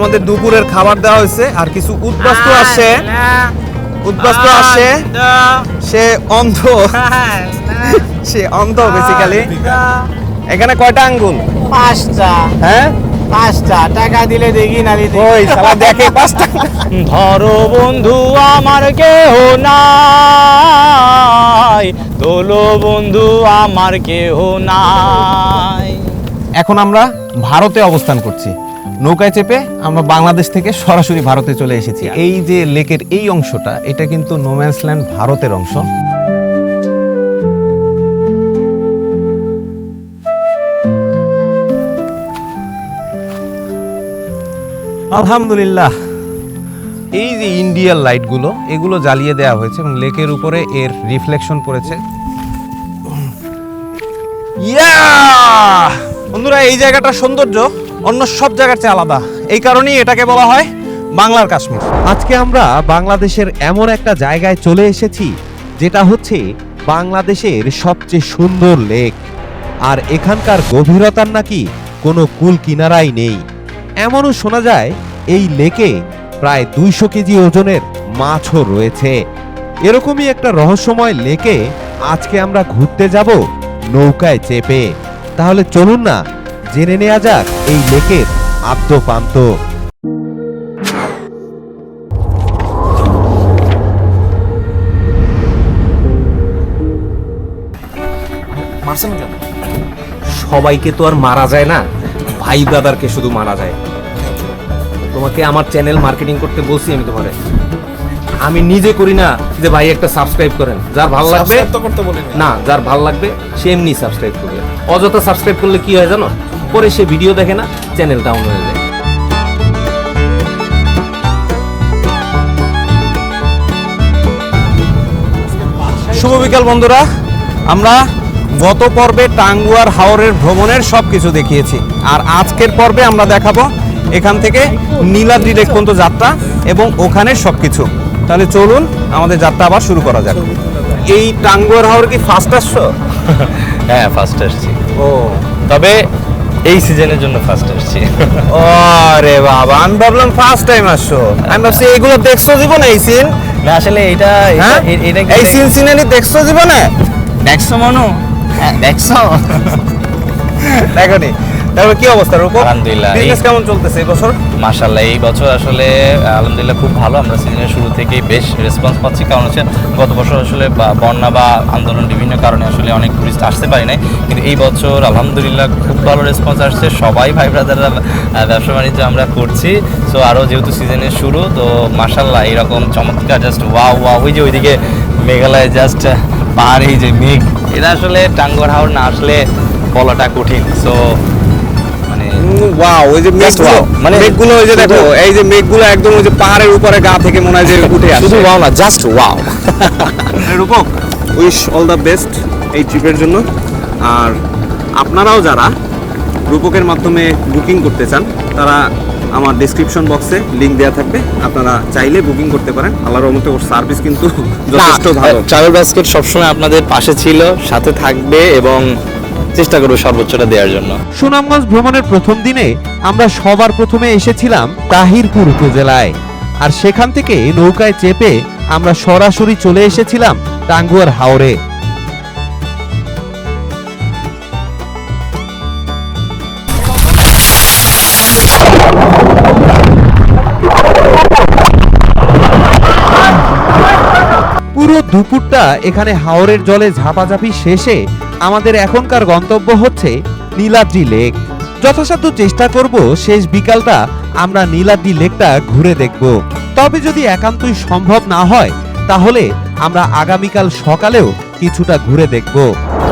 আমাদের দুপুরের খাবার দেওয়া হয়েছে আর কিছু উদ্বাস্তু আসে। উদ্বাস্তু আসে। সে অন্ধ। সে অন্ধ বেসিক্যালি এখানে কয়টা আঙ্গুল? পাঁচটা। হ্যাঁ? পাঁচটা। টাকা দিলে দেখি না দিতে ওই সালা দেখে পাঁচটা। ধরো বন্ধু আমার কেহ নাই। তোলো বন্ধু আমার কেহ নাই। এখন আমরা ভারতে অবস্থান করছি। নৌকায় চেপে আমরা বাংলাদেশ থেকে সরাসরি ভারতে চলে এসেছি। এই যে লেকের এই অংশটা এটা কিন্তু নোম্যান্সল্যান্ড ভারতের অংশ। আলহামদুলিল্লাহ। এই যে ইন্ডিয়ার লাইটগুলো এগুলো জ্বালিয়ে দেওয়া হয়েছে এবং লেকের উপরে এর রিফ্লেকশন পড়েছে। ইয়া বন্ধুরা এই জায়গাটার সৌন্দর্য অন্য সব জায়গার চেয়ে আলাদা। এই কারণেই এটাকে বলা হয় বাংলার কাশ্মীর। আজকে আমরা বাংলাদেশের এমন একটা জায়গায় চলে এসেছি, যেটা হচ্ছে বাংলাদেশের সবচেয়ে সুন্দর লেক। আর এখানকার গভীরতার নাকি কোনো কুল কিনারাই নেই। এমনও শোনা যায়, এই লেকে প্রায় দুইশো কেজি ওজনের মাছও রয়েছে। এরকমই একটা রহস্যময় লেকে আজকে আমরা ঘুরতে যাব নৌকায় চেপে। তাহলে চলুন না জেনে নেওয়া যাক এই লেকের আদ্যপান্ত। সবাইকে তো আর মারা যায় না। ভাই ব্রাদারকে শুধু মারা যায়। তোমাকে আমার চ্যানেল মার্কেটিং করতে বলছি আমি তোমারে। আমি নিজে করি না যে ভাই একটা সাবস্ক্রাইব করেন। যার ভালো লাগবে না যার ভালো লাগবে সে এমনি সাবস্ক্রাইব করবে। অযথা সাবস্ক্রাইব করলে কি হয় জানো? পরে সে ভিডিও দেখে না চ্যানেল ডাউন হয়ে যায়। শুভ বিকাল বন্ধুরা আমরা গত পর্বে টাঙ্গুয়ার হাওরের ভ্রমণের সব কিছু দেখিয়েছি আর আজকের পর্বে আমরা দেখাবো এখান থেকে নীলাদ্রি লেক পর্যন্ত যাত্রা এবং ওখানে সব কিছু তাহলে চলুন আমাদের যাত্রা আবার শুরু করা যাক। এই টাঙ্গুয়ার হাওর কি ফার্স্ট আসছো হ্যাঁ ফার্স্ট আসছি ও। তবে এই সিজনের জন্য ফার্স্ট আসছি। আরে বাবা আমি ভাবলাম ফার্স্ট টাইম আসছো। আমি ভাবছি এগুলো দেখছ জীবনে এই সিন না আসলে এটা হ্যাঁ? এটা- এটা এই সিন সিনারি দেখছ জীবনে? দেখছ মনু? হ্যাঁ, দেখছ। দেখনি? তারপর কি অবস্থা রূপ আলহামদুলিল্লাহ, এই- বিজনেস কেমন চলতেছে এই বছর? মাশাল্লাহ এই বছর আসলে আলহামদুলিল্লাহ খুব ভালো। আমরা সিজনের শুরু থেকেই বেশ রেসপন্স পাচ্ছি। কারণ হচ্ছে গত বছর আসলে বা- বন্যা বা আন্দোলন বিভিন্ন কারণে আসলে অনেক টুরিস্ট আসতে পারি নাই। কিন্তু এই বছর আলহামদুলিল্লাহ খুব ভালো রেসপন্স আসছে। সবাই ভাই ব্রাদাররা ব্যবসা বাণিজ্য আমরা করছি। সো আরও যেহেতু সিজনের শুরু তো মাশাল্লাহ এরকম চমৎকার জাস্ট ওয়া ওয়া ওই যে ওইদিকে মেঘালয় জাস্ট পাহাড় এই যে মেঘ এটা আসলে টাঙ্গর হাওড় না আসলে বলাটা কঠিন। সো ওয়াও ওই যে মেঘগুলো মানে মানে মেঘগুলো ওই যে দেখো এই যে মেঘগুলো একদম ওই যে পাহাড়ের উপরে গা থেকে মনে হয় যে উঠে আসে শুধু ওয়াও না just wow Rupak wish all the best এই ট্রিপের জন্য। আর আপনারাও যারা রূপকের মাধ্যমে বুকিং করতে চান তারা আমার ডিসক্রিপশন বক্সে লিংক দেওয়া থাকবে। আপনারা চাইলে বুকিং করতে পারেন। আল্লাহর রহমতে ওর সার্ভিস কিন্তু যথেষ্ট ভালো। ট্রাভেল বাস্কেট সবসময় আপনাদের পাশে ছিল সাথে থাকবে এবং চেষ্টা করব সর্বোচ্চটা দেওয়ার জন্য। সুনামগঞ্জ ভ্রমণের প্রথম দিনে আমরা সবার প্রথমে এসেছিলাম তাহিরপুর উপজেলায়। আর সেখান থেকে নৌকায় চেপে আমরা সরাসরি চলে এসেছিলাম টাঙ্গুয়ার হাওরে। পুরো দুপুরটা এখানে হাওরের জলে ঝাপাঝাপি শেষে আমাদের এখনকার গন্তব্য হচ্ছে নীলাদ্রি লেক। যথাসাধ্য চেষ্টা করব শেষ বিকালটা আমরা নীলাদ্রি লেকটা ঘুরে দেখব। তবে যদি একান্তই সম্ভব না হয়, তাহলে আমরা আগামীকাল সকালেও কিছুটা ঘুরে দেখব।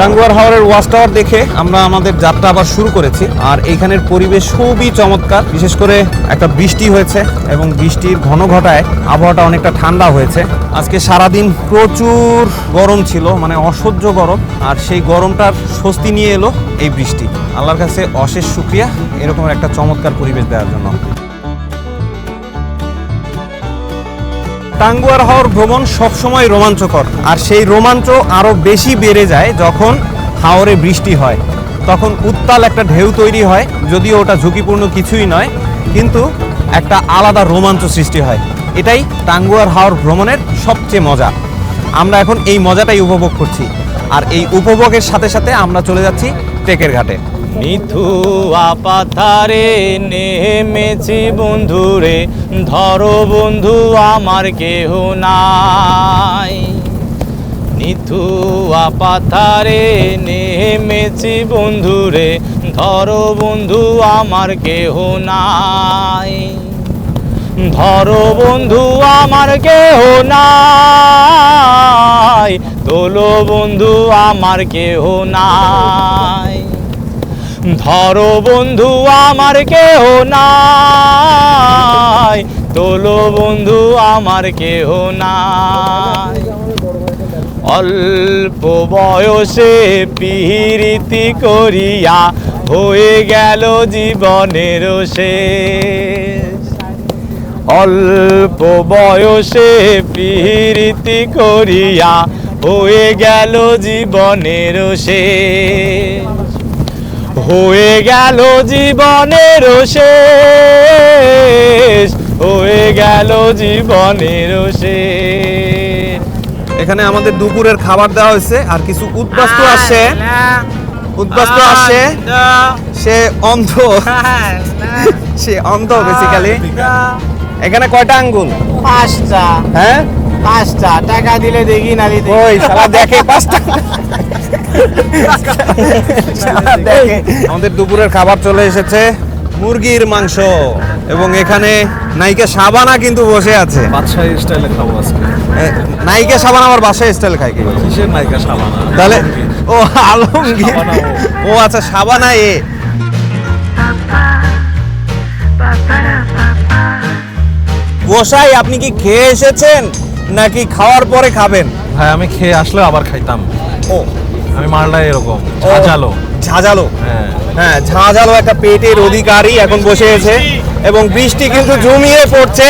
টাঙ্গুয়ার হাওরের ওয়াচ টাওয়ার দেখে আমরা আমাদের যাত্রা আবার শুরু করেছি। আর এইখানের পরিবেশ খুবই চমৎকার। বিশেষ করে একটা বৃষ্টি হয়েছে এবং বৃষ্টির ঘন ঘটায় আবহাওয়াটা অনেকটা ঠান্ডা হয়েছে। আজকে সারাদিন প্রচুর গরম ছিল মানে অসহ্য গরম। আর সেই গরমটার স্বস্তি নিয়ে এলো এই বৃষ্টি। আল্লাহর কাছে অশেষ শুক্রিয়া। এরকম একটা চমৎকার পরিবেশ দেওয়ার জন্য। টাঙ্গুয়ার হাওর ভ্রমণ সবসময় রোমাঞ্চকর। আর সেই রোমাঞ্চ আরও বেশি বেড়ে যায় যখন হাওরে বৃষ্টি হয়। তখন উত্তাল একটা ঢেউ তৈরি হয়, যদিও ওটা ঝুঁকিপূর্ণ কিছুই নয়, কিন্তু একটা আলাদা রোমাঞ্চ সৃষ্টি হয়। এটাই টাঙ্গুয়ার হাওর ভ্রমণের সবচেয়ে মজা। আমরা এখন এই মজাটাই উপভোগ করছি। আর এই উপভোগের সাথে সাথে আমরা চলে যাচ্ছি টেকের ঘাটে। মিথুয়া পাথারে নেমেছি বন্ধুরে ধরো বন্ধু, আমার কেহ নাই। নিথুয়া পাথারে নেমেছি বন্ধুরে, ধরো বন্ধু, আমার কেহ নাই। ধরো বন্ধু, আমার কেহ নাই। তোলো বন্ধু, আমার কেহ নাই। ধরো বন্ধু, আমার কেহ নাই। তোলো বন্ধু, আমার কেহ নাই। অল্প বয়সে পিরিতি করিয়া হয়ে গেল জীবনের শেষ। অল্প বয়সে পিরিতি করিয়া হয়ে গেল জীবনের শেষ। হয়ে গেল জীবনের শেষ হয়ে গেল জীবনের শেষ। এখানে আমাদের দুপুরের খাবার দেওয়া হয়েছে আর কিছু উদ্বাস্তু আসছে। উদ্বাস্তু আসছে। সে অন্ধ। সে অন্ধ বেসিক্যালি এখানে কয়টা আঙ্গুল? পাঁচটা। হ্যাঁ? পাঁচটা। টাকা দিলে দেখি না ওই শালা দেখে পাঁচটা। আমাদের দুপুরের খাবার চলে এসেছে মুরগির মাংস। এবং এখানে নায়িকা সাবানা কিন্তু বসে আছে। বাদশাহী স্টাইলে খাব আজকে। নায়িকা সাবানা আমার বাসায় স্টাইল খায় কি? কিসের নায়িকা সাবানা তাহলে ও আলমগীর। ও। ও আচ্ছা সাবানা এ। গোসাই আপনি কি খেয়ে এসেছেন? নাকি খাওয়ার পরে খাবেন? ভাই আমি খেয়ে আসলে আবার খাইতাম। ও আমি মালটা এরকম ঝাঁঝালো। ঝাঁঝালো। হ্যাঁ। হ্যাঁ ঝাঁঝালো একটা পেটের অধিকারী এখন বসে আছে এবং বৃষ্টি কিন্তু জমিয়ে পড়ছে।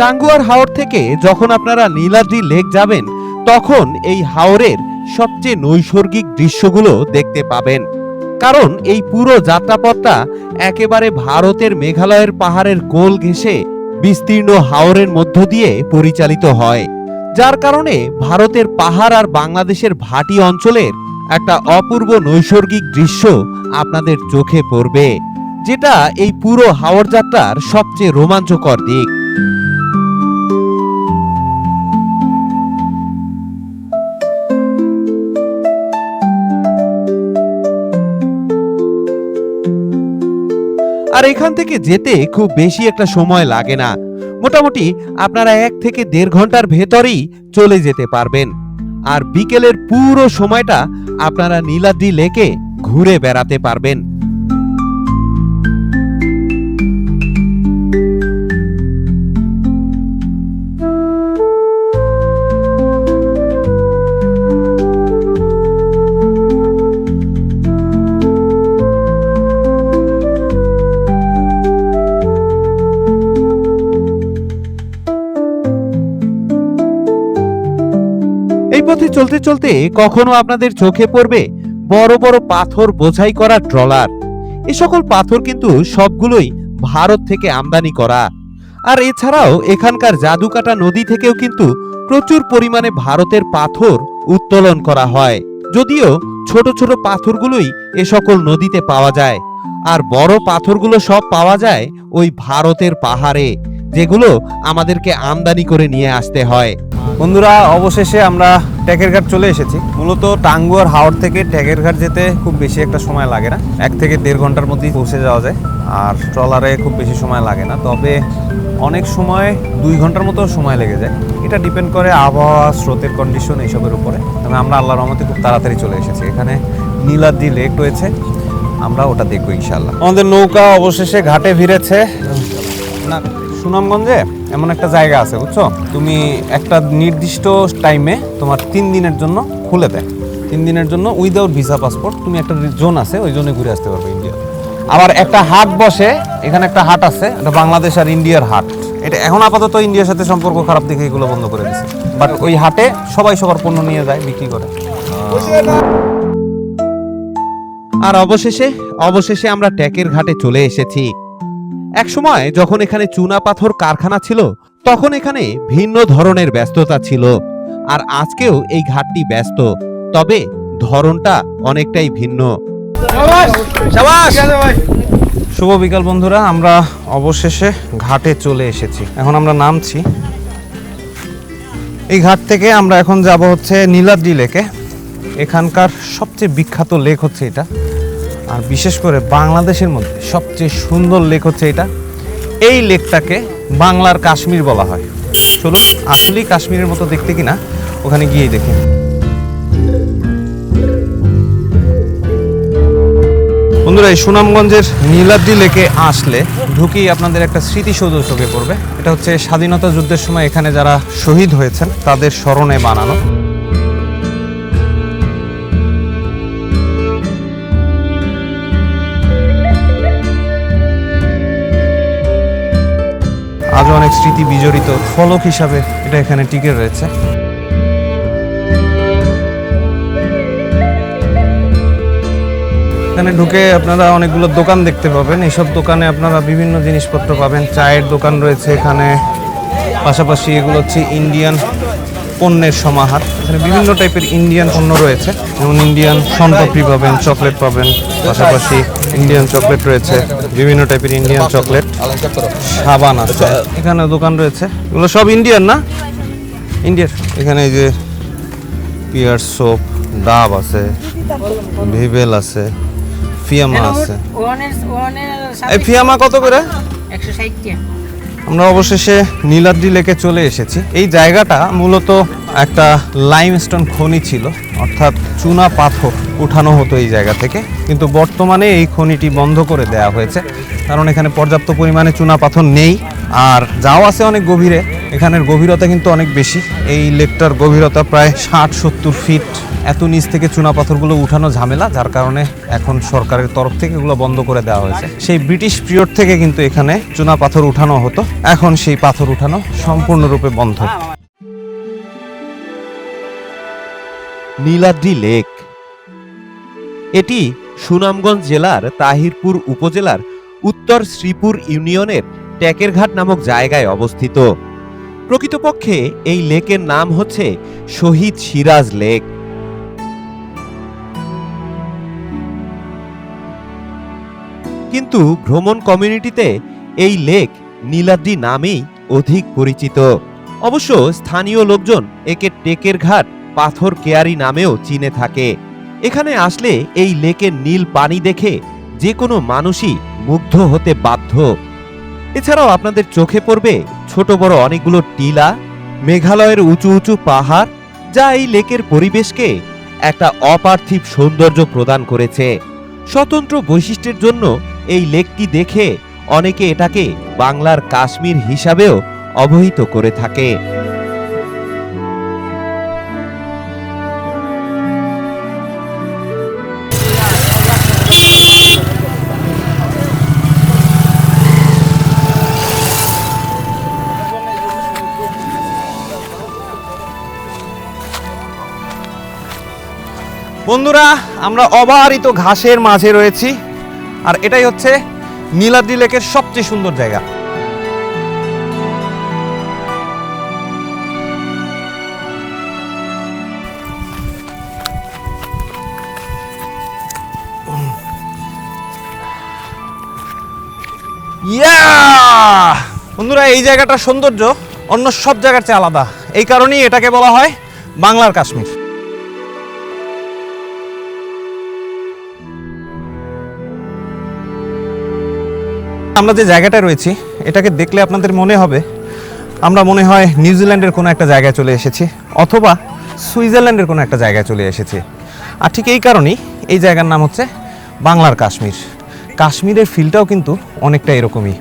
টাঙ্গুয়ার হাওর থেকে যখন আপনারা নীলাদ্রি লেক যাবেন, তখন এই হাওরের সবচেয়ে নৈসর্গিক দৃশ্যগুলো দেখতে পাবেন। কারণ এই পুরো যাত্রাপথটা একেবারে ভারতের মেঘালয়ের পাহাড়ের কোল ঘেঁষে বিস্তীর্ণ হাওরের মধ্য দিয়ে পরিচালিত হয়, যার কারণে ভারতের পাহাড় আর বাংলাদেশের ভাটি অঞ্চলের একটা অপূর্ব নৈসর্গিক দৃশ্য আপনাদের চোখে পড়বে, যেটা এই পুরো হাওর যাত্রার সবচেয়ে রোমাঞ্চকর দিক। আর এখান থেকে যেতে খুব বেশি একটা সময় লাগে না। মোটামুটি আপনারা এক থেকে দেড় ঘণ্টার ভেতরেই চলে যেতে পারবেন। আর বিকেলের পুরো সময়টা আপনারা নীলাদ্রি লেকে ঘুরে বেড়াতে পারবেন। পথে চলতে চলতে কখনো আপনাদের চোখে পড়বে বড় বড় পাথর বোঝাই করা ট্রলার। এ সকল পাথর কিন্তু সবগুলোই ভারত থেকে আমদানি করা। আর এছাড়াও এখানকার জাদুকাটা নদী থেকেও কিন্তু প্রচুর পরিমাণে ভারতের পাথর উত্তোলন করা হয়। যদিও ছোট ছোট পাথরগুলোই এ সকল নদীতে পাওয়া যায়। আর বড় পাথরগুলো সব পাওয়া যায় ওই ভারতের পাহাড়ে, যেগুলো আমাদেরকে আমদানি করে নিয়ে আসতে হয়। বন্ধুরা, অবশেষে আমরা ট্যাকের ঘাট চলে এসেছি। মূলত টাঙ্গুয়ার হাওড় থেকে ট্যাকের ঘাট যেতে খুব বেশি একটা সময় লাগে না। এক থেকে দেড় ঘণ্টার মধ্যেই পৌঁছে যাওয়া যায়, আর ট্রলারে খুব বেশি সময় লাগে না। তবে অনেক সময় দুই ঘণ্টার মতো সময় লেগে যায়। এটা ডিপেন্ড করে আবহাওয়া, স্রোতের কন্ডিশন এইসবের উপরে। তবে আমরা আল্লাহর রহমতে খুব তাড়াতাড়ি চলে এসেছি। এখানে নীলাদ্রি লেক রয়েছে। আমরা ওটা দেখব ইনশাল্লাহ আমাদের নৌকা অবশেষে ঘাটে ভিড়েছে। না সুনামগঞ্জে এমন একটা জায়গা আছে, বুঝছ? তুমি একটা নির্দিষ্ট টাইমে তোমার তিন দিনের জন্য খুলে দেয়। তিন দিনের জন্য উইদাউট ভিসা পাসপোর্ট তুমি একটা জোন আছে, ওই জোনে ঘুরে আসতে পারবে ইন্ডিয়া আবার একটা হাট বসে, এখানে একটা হাট আছে, এটা বাংলাদেশ আর ইন্ডিয়ার হাট। এটা এখন আপাতত ইন্ডিয়ার সাথে সম্পর্ক খারাপ দেখে এগুলো বন্ধ করে দিচ্ছে বাট ওই হাটে সবাই সবার পণ্য নিয়ে যায়, বিক্রি করে। আর অবশেষে অবশেষে আমরা ট্যাকের ঘাটে চলে এসেছি। একসময় যখন এখানে চুনা পাথর কারখানা ছিল তখন এখানে ভিন্ন ধরনের ব্যস্ততা ছিল আর আজকেও এই ঘাটটি ব্যস্ত তবে ধরনটা অনেকটাই ভিন্ন। শুভ বিকাল বন্ধুরা। আমরা অবশেষে ঘাটে চলে এসেছি। এখন আমরা নামছি। এই ঘাট থেকে আমরা এখন যাব হচ্ছে নীলাদ্রি লেকে। এখানকার সবচেয়ে বিখ্যাত লেক হচ্ছে এটা। আর বিশেষ করে বাংলাদেশের মধ্যে সবচেয়ে সুন্দর লেক হচ্ছে এটা। এই লেকটাকে বাংলার কাশ্মীর বলা হয়। চলুন আসলেই কাশ্মীরের মতো দেখতে কিনা, ওখানে গিয়েই দেখি। বন্ধুরা, এই সুনামগঞ্জের নীলাদ্রি লেকে আসলে ঢুকেই আপনাদের একটা স্মৃতিসৌধ চোখে পড়বে। এটা হচ্ছে স্বাধীনতা যুদ্ধের সময় এখানে যারা শহীদ হয়েছেন, তাদের স্মরণে বানানো। আজও অনেক স্মৃতি বিজড়িত ফলক হিসাবে এটা এখানে টিকে রয়েছে। এখানে ঢুকে আপনারা অনেকগুলো দোকান দেখতে পাবেন। এইসব দোকানে আপনারা বিভিন্ন জিনিসপত্র পাবেন। চায়ের দোকান রয়েছে এখানে। পাশাপাশি এগুলো হচ্ছে ইন্ডিয়ান পণ্যের সমাহার। এখানে বিভিন্ন টাইপের ইন্ডিয়ান পণ্য রয়েছে। যেমন ইন্ডিয়ান সনপাপড়ি পাবেন চকলেট পাবেন, পাশাপাশি ইন্ডিয়ান চকলেট রয়েছে বিভিন্ন টাইপের ইন্ডিয়ান চকলেট সাবান আছে। এখানে দোকান রয়েছে। এগুলো সব ইন্ডিয়ান না? ইন্ডিয়ার এখানে এই যে পিয়ার সোপ ডাব আছে ভিভেল আছে ফিয়ামা আছে। এই ফিয়ামা কত করে? একশো ষাট টাকা। আমরা অবশেষে নীলাদ্রি লেকে চলে এসেছি। এই জায়গাটা মূলত একটা লাইমস্টোন খনি ছিল, অর্থাৎ চুনা পাথর উঠানো হতো এই জায়গা থেকে। কিন্তু বর্তমানে এই খনিটি বন্ধ করে দেয়া হয়েছে, কারণ এখানে পর্যাপ্ত পরিমাণে চুনা পাথর নেই। আর যাও আছে অনেক গভীরে। এখানের গভীরতা কিন্তু অনেক বেশি। এই লেকটার গভীরতা প্রায় ষাট, সত্তর ফিট। এত নিচ থেকে চুনা পাথরগুলো উঠানো ঝামেলা, যার কারণে এখন সরকারের তরফ থেকে এগুলো বন্ধ করে দেওয়া হয়েছে। সেই ব্রিটিশ পিরিয়ড থেকে কিন্তু এখানে চুনা পাথর উঠানো হতো। এখন সেই পাথর উঠানো সম্পূর্ণরূপে বন্ধ। নীলাদ্রি লেক। এটি সুনামগঞ্জ জেলার তাহিরপুর উপজেলার উত্তর শ্রীপুর ইউনিয়নের ট্যাকেরঘাট নামক জায়গায় অবস্থিত। প্রকৃতপক্ষে এই লেকের নাম হচ্ছে শহীদ সিরাজ লেক। কিন্তু ভ্রমণ কমিউনিটিতে এই লেক নীলাদ্রি নামেই অধিক পরিচিত। অবশ্য স্থানীয় লোকজন একে টেকের ঘাট পাথর কেয়ারি নামেও চিনে থাকে। এখানে আসলে এই লেকের নীল পানি দেখে যে কোনো মানুষই মুগ্ধ হতে বাধ্য। এছাড়াও আপনাদের চোখে পড়বে ছোট বড় অনেকগুলো টিলা, মেঘালয়ের উঁচু উঁচু পাহাড়, যা এই লেকের পরিবেশকে একটা অপার্থিব সৌন্দর্য প্রদান করেছে। স্বতন্ত্র বৈশিষ্ট্যের জন্য এই লেকটি দেখে অনেকে এটাকে বাংলার কাশ্মীর হিসাবেও অবহিত করে থাকে। বন্ধুরা, আমরা অবারিত ঘাসের মাঝে রয়েছি, আর এটাই হচ্ছে নীলাদ্রি লেকের সবচেয়ে সুন্দর জায়গা। ইয়া বন্ধুরা, এই জায়গাটার সৌন্দর্য অন্য সব জায়গার চেয়ে আলাদা। এই কারণেই এটাকে বলা হয় বাংলার কাশ্মীর। আমরা যে জায়গাটা রয়েছি, এটাকে দেখলে আপনাদের মনে হবে, আমরা মনে হয় নিউজিল্যান্ডের কোনো একটা জায়গায় চলে এসেছি, অথবা সুইজারল্যান্ডের কোনো একটা জায়গায় চলে এসেছি। আর ঠিক এই কারণেই এই জায়গার নাম হচ্ছে বাংলার কাশ্মীর। কাশ্মীরের ফিলটাও কিন্তু অনেকটা এরকমই।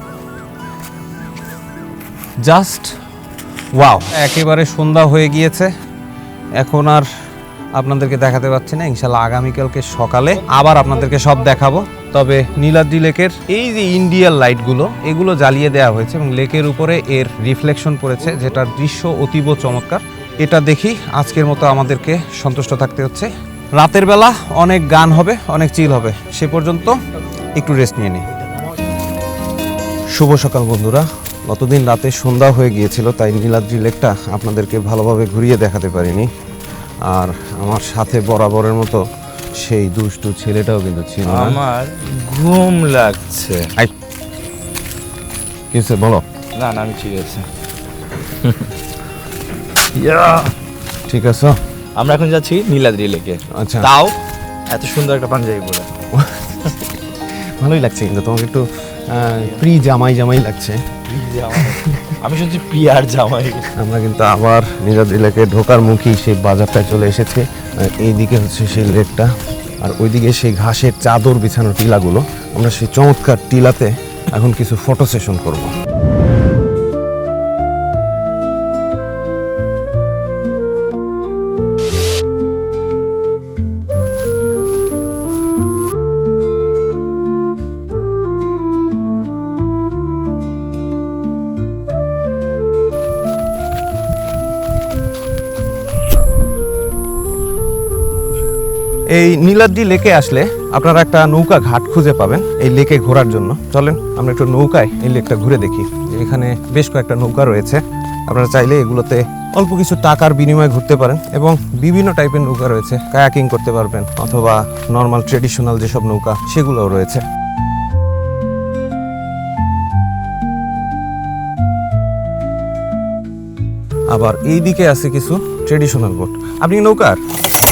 Just wow. একেবারে সন্ধ্যা হয়ে গিয়েছে। এখন আর আপনাদেরকে দেখাতে পারছি না। ইনশাল্লাহ আগামীকালকে সকালে আবার আপনাদেরকে সব দেখাবো। তবে নীলাদ্রি লেকের এই যে ইন্ডিয়ার লাইটগুলো, এগুলো জ্বালিয়ে দেওয়া হয়েছে এবং লেকের উপরে এর রিফ্লেকশন পড়েছে, যেটার দৃশ্য অতীব চমৎকার। এটা দেখি আজকের মতো আমাদেরকে সন্তুষ্ট থাকতে হচ্ছে। রাতের বেলা অনেক গান হবে, অনেক চিল হবে। সে পর্যন্ত একটু রেস্ট নিয়ে নিই। শুভ সকাল বন্ধুরা। গতদিন রাতে সন্ধ্যা হয়ে গিয়েছিল, তাই নীলাদ্রি লেকটা আপনাদেরকে ভালোভাবে ঘুরিয়ে দেখাতে পারিনি। আর আমার সাথে বরাবরের মতো সেই দুষ্টু ছেলেটাও কিন্তু ছিল না। আমার ঘুম লাগছে। কিছু বলো? না না আমি ঠিক আছে। ঠিক আছে? আমরা এখন যাচ্ছি নীলাদ্রি লেকে। আচ্ছা। তাও এত সুন্দর একটা পাঞ্জাবি পরে। ভালোই লাগছে কিন্তু তোমাকে একটু প্রি জামাই জামাই লাগছে। আমি শুনছি পিয়ার জামাই। আমরা কিন্তু আবার নিজাদ লেকে ঢোকার মুখেই সেই বাজারটা চলে এসেছে। এইদিকে হচ্ছে সেই লেকটা আর ওইদিকে সেই ঘাসের চাদর বিছানো টিলাগুলো। আমরা সেই চমৎকার টিলাতে এখন কিছু ফটো সেশন করব। এই নীলাদ্রি লেকে আসলে আপনারা একটা নৌকা ঘাট খুঁজে পাবেন এই লেকে ঘোরার জন্য। চলেন, আমরা একটু নৌকায় এই লেকটা ঘুরে দেখি। এখানে বেশ কয়েকটা নৌকা রয়েছে। আপনারা চাইলে এগুলোতে অল্প কিছু টাকার বিনিময়ে ঘুরতে পারেন এবং বিভিন্ন টাইপের নৌকা রয়েছে। কায়াকিং করতে পারবেন অথবা নর্মাল ট্রেডিশনাল যেসব নৌকা, সেগুলোও রয়েছে। আবার এই দিকে আছে কিছু ট্রেডিশনাল বোট আপনি নৌকার?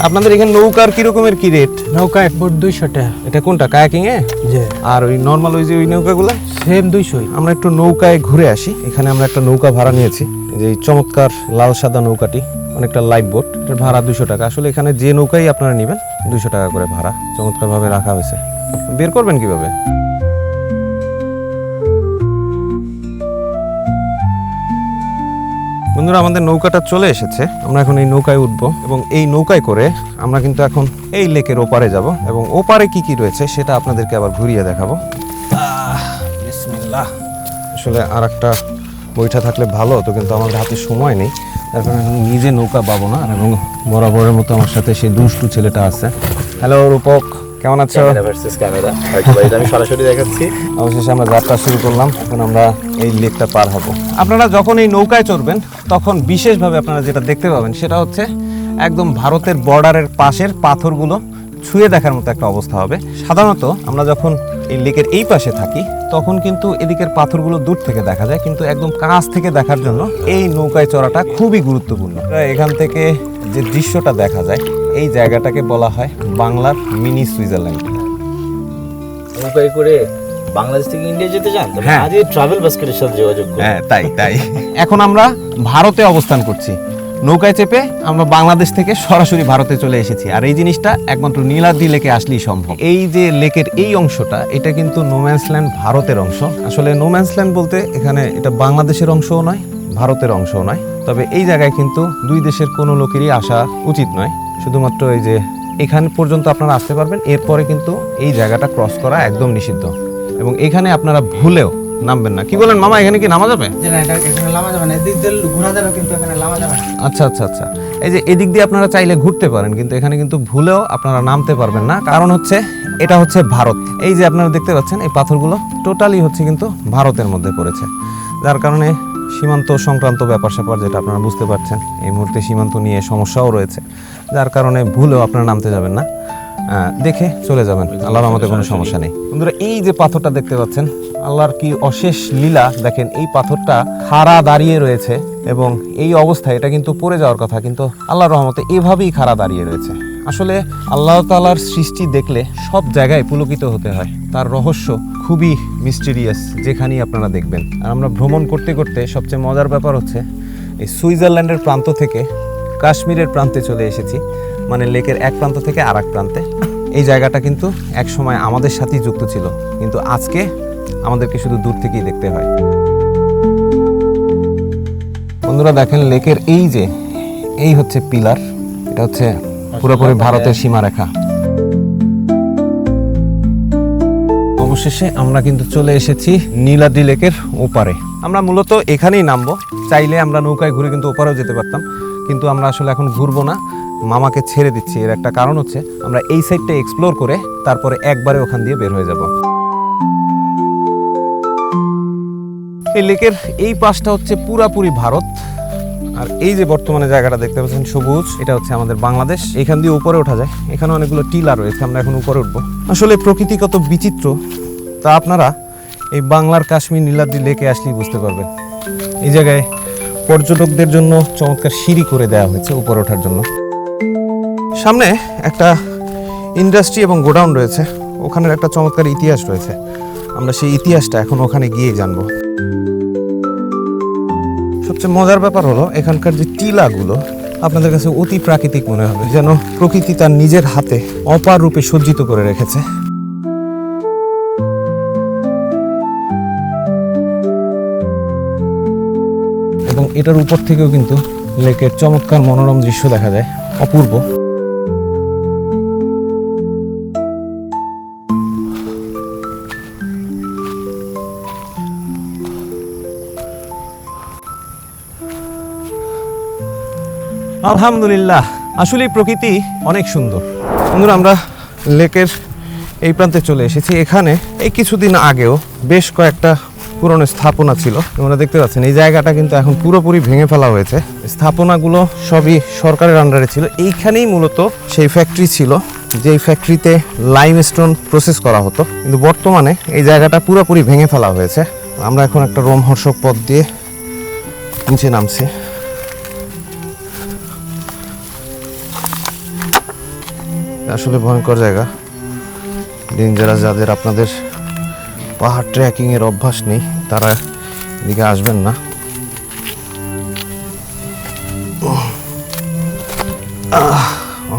আপনাদের এখানে নৌকার কি রকমের কি রেট নৌকা এক ফুট দুইশো টাকা এটা কোনটা কায়াকিং এ? যে আর ওই নর্মাল ওই যে ওই নৌকাগুলো? সেম দুইশোই। আমরা একটু নৌকায় ঘুরে আসি। এখানে আমরা একটা নৌকা ভাড়া নিয়েছি। যে এই চমৎকার লাল সাদা নৌকাটি অনেকটা লাইফ বোট এটার ভাড়া দুশো টাকা। আসলে এখানে যে নৌকাই আপনারা নেবেন দুশো টাকা করে ভাড়া। চমৎকারভাবে রাখা হয়েছে। বের করবেন কীভাবে? বন্ধুরা, আমাদের নৌকাটা চলে এসেছে। আমরা এখন এই নৌকায় উঠবো এবং এই নৌকায় করে আমরা কিন্তু এখন এই লেকের ওপারে যাব এবং ওপারে কি কি রয়েছে সেটা আপনাদেরকে আবার ঘুরিয়ে দেখাবো। আসলে আর একটা বইটা থাকলে ভালো হতো, কিন্তু আমাদের হাতে সময় নেই। তার কারণে নিজে নৌকা পাবো না এবং বরাবরের মতো আমার সাথে সেই দুষ্টু ছেলেটা আছে। হ্যালো রূপক। কেমন আছো? ক্যামেরা আমি সরাসরি দেখাচ্ছি। অবশেষে আমরা যাত্রা শুরু করলাম এখন আমরা এই লেকটা পার হব। আপনারা যখন এই নৌকায় চড়বেন তখন বিশেষভাবে আপনারা যেটা দেখতে পাবেন সেটা হচ্ছে একদম ভারতের বর্ডারের পাশের পাথরগুলো ছুঁয়ে দেখার মতো একটা অবস্থা হবে। সাধারণত আমরা যখন এই লেকের এই পাশে থাকি তখন কিন্তু এদিকের পাথরগুলো দূর থেকে দেখা যায় কিন্তু একদম কাছ থেকে দেখার জন্য এই নৌকায় চড়াটা খুবই গুরুত্বপূর্ণ। এখান থেকে যে দৃশ্যটা দেখা যায় এই জায়গাটাকে বলা হয় বাংলার মিনি সুইজারল্যান্ড। নৌকায় করে বাংলাদেশ থেকে ইন্ডিয়া যেতে চান? হ্যাঁ। ট্রাভেল বাস্কেটের সাথে যোগাযোগ হ্যাঁ তাই তাই। এখন আমরা ভারতে অবস্থান করছি। নৌকায় চেপে আমরা বাংলাদেশ থেকে সরাসরি ভারতে চলে এসেছি। আর এই জিনিসটা একমাত্র নীলাদ্রি লেকে আসলেই সম্ভব। এই যে লেকের এই অংশটা, এটা কিন্তু নোম্যান্সল্যান্ড ভারতের অংশ। আসলে নোম্যান্সল্যান্ড বলতে এখানে এটা বাংলাদেশের অংশও নয়, ভারতের অংশও নয়। তবে এই জায়গায় কিন্তু দুই দেশের কোনো লোকেরই আসা উচিত নয়। শুধুমাত্র এই যে এখান পর্যন্ত আপনারা আসতে পারবেন, এরপরে কিন্তু এই জায়গাটা ক্রস করা একদম নিষিদ্ধ। এবং এখানে আপনারা ভুলেও নামবেন না। কি বলেন মামা এখানে কি নামা যাবে যে না এটা এখানে লামা যাবে না। এদিক দিয়ে ঘোরা যাবে কিন্তু এখানে লামা যাবে না। আচ্ছা আচ্ছা আচ্ছা। এই যে এদিক দিয়ে আপনারা চাইলে ঘুরতে পারেন কিন্তু এখানে কিন্তু ভুলেও আপনারা নামতে পারবেন না। কারণ হচ্ছে এটা হচ্ছে ভারত। এই যে আপনারা দেখতে পাচ্ছেন এই পাথরগুলো টোটালি হচ্ছে কিন্তু ভারতের মধ্যে পড়েছে। যার কারণে সীমান্ত সংক্রান্ত ব্যাপার স্যাপার যেটা আপনারা বুঝতে পারছেন এই মুহূর্তে সীমান্ত নিয়ে সমস্যাও রয়েছে। যার কারণে ভুলেও আপনারা নামতে যাবেন না। দেখে চলে যাবেন। আল্লাহর আমাদের কোনো সমস্যা নেই। বন্ধুরা এই যে পাথরটা দেখতে পাচ্ছেন আল্লাহর কি অশেষ লীলা? দেখেন, এই পাথরটা খাড়া দাঁড়িয়ে রয়েছে এবং এই অবস্থায় এটা কিন্তু পড়ে যাওয়ার কথা, কিন্তু আল্লাহর রহমতে এভাবেই খাড়া দাঁড়িয়ে রয়েছে। আসলে আল্লাহ তালার সৃষ্টি দেখলে সব জায়গায় পুলকিত হতে হয়। তার রহস্য খুবই মিস্টিরিয়াস যেখানেই আপনারা দেখবেন। আর আমরা ভ্রমণ করতে করতে সবচেয়ে মজার ব্যাপার হচ্ছে, এই সুইজারল্যান্ডের প্রান্ত থেকে কাশ্মীরের প্রান্তে চলে এসেছি। মানে লেকের এক প্রান্ত থেকে আর প্রান্তে। এই জায়গাটা কিন্তু এক সময় আমাদের সাথেই যুক্ত ছিল। কিন্তু আজকে আমাদেরকে শুধু দূর থেকেই দেখতে হয়। বন্ধুরা দেখেন লেকের এই যে এই হচ্ছে পিলার এটা হচ্ছে পুরোপুরি ভারতের সীমারেখা। অবশেষে আমরা কিন্তু চলে এসেছি নীলাদ্রি লেকের ওপারে। আমরা মূলত এখানেই নামবো। চাইলে আমরা নৌকায় ঘুরে কিন্তু ওপারেও যেতে পারতাম। কিন্তু আমরা আসলে এখন ঘুরবো না। মামাকে ছেড়ে দিচ্ছি। এর একটা কারণ হচ্ছে আমরা এই সাইডটা এক্সপ্লোর করে তারপরে একবারে ওখান দিয়ে বের হয়ে যাব। এই লেকের এই পাশটা হচ্ছে পুরাপুরি ভারত। আর এই যে বর্তমানে জায়গাটা দেখতে পাচ্ছেন, সবুজ, এটা হচ্ছে আমাদের বাংলাদেশ। এখান দিয়ে উপরে ওঠা যায়। এখানে অনেকগুলো টিলা রয়েছে, আমরা এখন উপরে উঠবো। আসলে প্রকৃতি কত বিচিত্র, তা আপনারা এই বাংলার কাশ্মীর নীলাদ্রি লেকে আসলেই বুঝতে পারবেন। এই জায়গায় পর্যটকদের জন্য চমৎকার সিঁড়ি করে দেওয়া হয়েছে উপরে ওঠার জন্য। সামনে একটা ইন্ডাস্ট্রি এবং গোডাউন রয়েছে। ওখানের একটা চমৎকার ইতিহাস রয়েছে। আমরা সেই ইতিহাসটা এখন ওখানে গিয়ে জানব। সবচেয়ে মজার ব্যাপার হলো, এখানকার যে টিলাগুলো, আপনাদের কাছে অতি প্রাকৃতিক মনে হবে, যেন প্রকৃতি তার নিজের হাতে অপার রূপে সজ্জিত করে রেখেছে। এবং এটার উপর থেকেও কিন্তু লেকের চমৎকার মনোরম দৃশ্য দেখা যায়, অপূর্ব। আলহামদুলিল্লাহ। আসলে প্রকৃতি অনেক সুন্দর। বন্ধুরা, আমরা লেকের এই প্রান্তে চলে এসেছি। এখানে এই কিছুদিন আগেও বেশ কয়েকটা পুরনো স্থাপনা ছিল। তোমরা দেখতে পাচ্ছেন, এই জায়গাটা কিন্তু এখন পুরোপুরি ভেঙে ফেলা হয়েছে। স্থাপনাগুলো সবই সরকারের আন্ডারে ছিল। এইখানেই মূলত সেই ফ্যাক্টরি ছিল, যেই ফ্যাক্টরিতে লাইম স্টোন প্রসেস করা হতো। কিন্তু বর্তমানে এই জায়গাটা পুরোপুরি ভেঙে ফেলা হয়েছে। আমরা এখন একটা রোমহর্ষক পথ দিয়ে নিচে নামছি। আসলে ভয়ঙ্কর জায়গা। ডেঞ্জারাস যাদের আপনাদের পাহাড় ট্রেকিং এর অভ্যাস নেই, তারা এদিকে আসবেন না।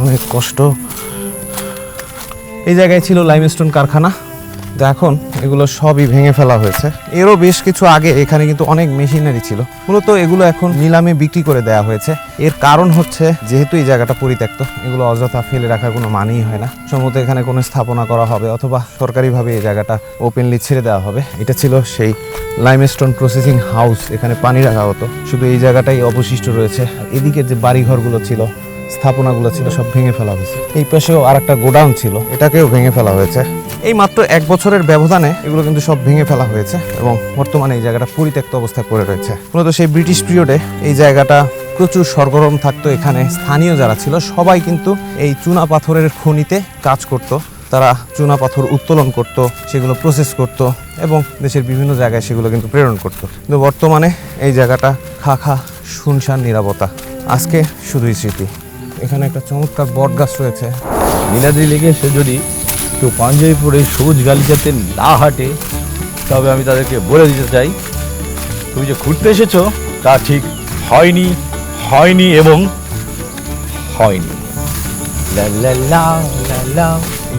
অনেক কষ্ট। এই জায়গায় ছিল লাইমস্টোন কারখানা। তো এখন এগুলো সবই ভেঙে ফেলা হয়েছে। এরও বেশ কিছু আগে এখানে কিন্তু অনেক মেশিনারি ছিল। মূলত এগুলো এখন নিলামে বিক্রি করে দেওয়া হয়েছে। এর কারণ হচ্ছে যেহেতু এই জায়গাটা পরিত্যক্ত, এগুলো অযথা ফেলে রাখার কোনো মানেই হয় না। সম্ভবত এখানে কোনো স্থাপনা করা হবে অথবা সরকারিভাবে এই জায়গাটা ওপেনলি ছেড়ে দেওয়া হবে। এটা ছিল সেই লাইমস্টোন প্রসেসিং হাউস এখানে পানি রাখা হতো। শুধু এই জায়গাটাই অবশিষ্ট রয়েছে। আর এদিকের যে বাড়িঘরগুলো ছিল, স্থাপনাগুলো ছিল, সব ভেঙে ফেলা হয়েছে। এই পাশেও আর একটা গোডাউন ছিল। এটাকেও ভেঙে ফেলা হয়েছে। এই মাত্র এক বছরের ব্যবধানে এগুলো কিন্তু সব ভেঙে ফেলা হয়েছে এবং বর্তমানে এই জায়গাটা পরিত্যক্ত অবস্থায় পড়ে রয়েছে। মূলত সেই ব্রিটিশ পিরিয়ডে এই জায়গাটা প্রচুর সরগরম থাকতো, এখানে স্থানীয় যারা ছিল সবাই কিন্তু এই চুনা পাথরের খনিতে কাজ করত। তারা চুনা পাথর উত্তোলন করত, সেগুলো প্রসেস করত এবং দেশের বিভিন্ন জায়গায় সেগুলো কিন্তু প্রেরণ করত। কিন্তু বর্তমানে এই জায়গাটা খা খা শুনশান নিরাপত্তা। আজকে শুধুই স্মৃতি। এখানে একটা চমৎকার বট গাছ রয়েছে। নীলাদ্রি লেগে সে যদি কেউ পাঞ্জাবি পরে সবুজ গালিচাতে না হাঁটে তবে আমি তাদেরকে বলে দিতে চাই তুমি যে ঘুরতে এসেছ তা ঠিক হয়নি হয়নি এবং হয়নি। লা লা লা লা লা।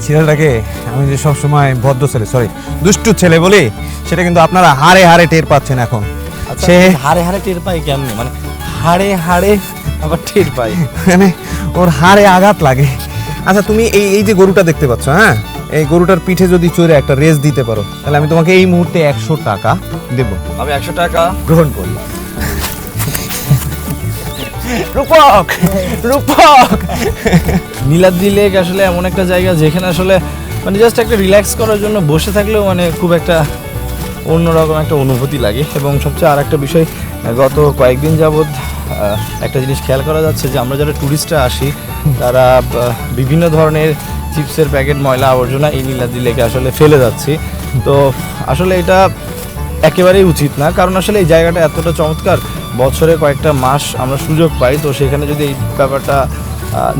ছেলেটাকে আমি যে সবসময় ভদ্র ছেলে সরি দুষ্টু ছেলে বলি সেটা কিন্তু আপনারা হারে হারে টের পাচ্ছেন এখন। সে হাড়ে হাড়ে টের পাই কেমনে? মানে হাড়ে হাড়ে আবার টের পাই মানে ওর হাড়ে আঘাত লাগে। আচ্ছা তুমি এই এই যে গরুটা দেখতে পাচ্ছ হ্যাঁ? এই গরুটার পিঠে যদি চড়ে একটা রেস দিতে পারো তাহলে আমি তোমাকে এই মুহূর্তে একশো টাকা দেবো। আমি একশো টাকা গ্রহণ করি। রূপক রূপক! নীলাদ্রি লেক আসলে এমন একটা জায়গা যেখানে আসলে মানে জাস্ট একটা রিল্যাক্স করার জন্য বসে থাকলেও মানে খুব একটা অন্যরকম একটা অনুভূতি লাগে। এবং সবচেয়ে আর একটা বিষয় গত কয়েকদিন যাবৎ একটা জিনিস খেয়াল করা যাচ্ছে যে আমরা যারা ট্যুরিস্টরা আসি, তারা বিভিন্ন ধরনের চিপসের প্যাকেট, ময়লা, আবর্জনা এই নীলাদ্রি লেকে আসলে ফেলে যাচ্ছি। তো আসলে এটা একেবারেই উচিত না, কারণ আসলে এই জায়গাটা এতটা চমৎকার। বছরে কয়েকটা মাস আমরা সুযোগ পাই, তো সেখানে যদি এই ব্যাপারটা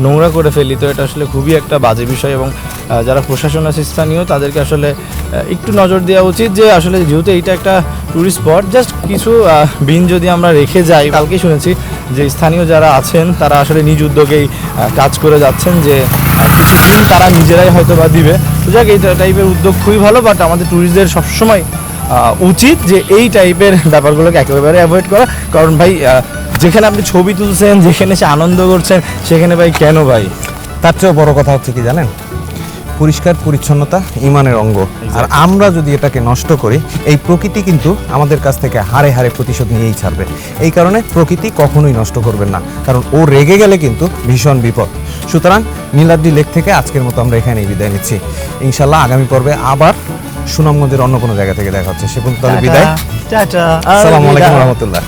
নোংরা করে ফেলি, তো এটা আসলে খুবই একটা বাজে বিষয় এবং যারা প্রশাসন আছে স্থানীয়, তাদেরকে আসলে একটু নজর দেওয়া উচিত যে আসলে যেহেতু এইটা একটা ট্যুরিস্ট স্পট জাস্ট কিছু বিন যদি আমরা রেখে যাই কালকে শুনেছি যে স্থানীয় যারা আছেন, তারা আসলে নিজ উদ্যোগেই কাজ করে যাচ্ছেন যে কিছু বিন তারা নিজেরাই হয়তো বা দিবে। তো যাক, এই টাইপের উদ্যোগ খুবই ভালো বাট আমাদের ট্যুরিস্টদের সবসময় উচিত যে এই টাইপের ব্যাপারগুলোকে একেবারে অ্যাভয়েড করা। কারণ ভাই যেখানে আপনি ছবি তুলছেন যেখানে সে আনন্দ করছেন সেখানে ভাই কেন ভাই? তার চেয়েও বড় কথা হচ্ছে কি জানেন? পরিষ্কার পরিচ্ছন্নতা ইমানের অঙ্গ। আর আমরা যদি এটাকে নষ্ট করি এই প্রকৃতি কিন্তু আমাদের কাছ থেকে হারে হারে প্রতিশোধ নিয়েই ছাড়বে। এই কারণে প্রকৃতি কখনোই নষ্ট করবেন না। কারণ ও রেগে গেলে কিন্তু ভীষণ বিপদ। সুতরাং নীলাদ্রি লেক থেকে আজকের মতো আমরা এখানেই বিদায় নিচ্ছি। ইনশাল্লাহ আগামী পর্বে আবার সুনামগঞ্জের অন্য কোনো জায়গা থেকে দেখা হচ্ছে। সে পর্যন্ত বিদায়। আসসালামু আলাইকুম রহমতুল্লাহ।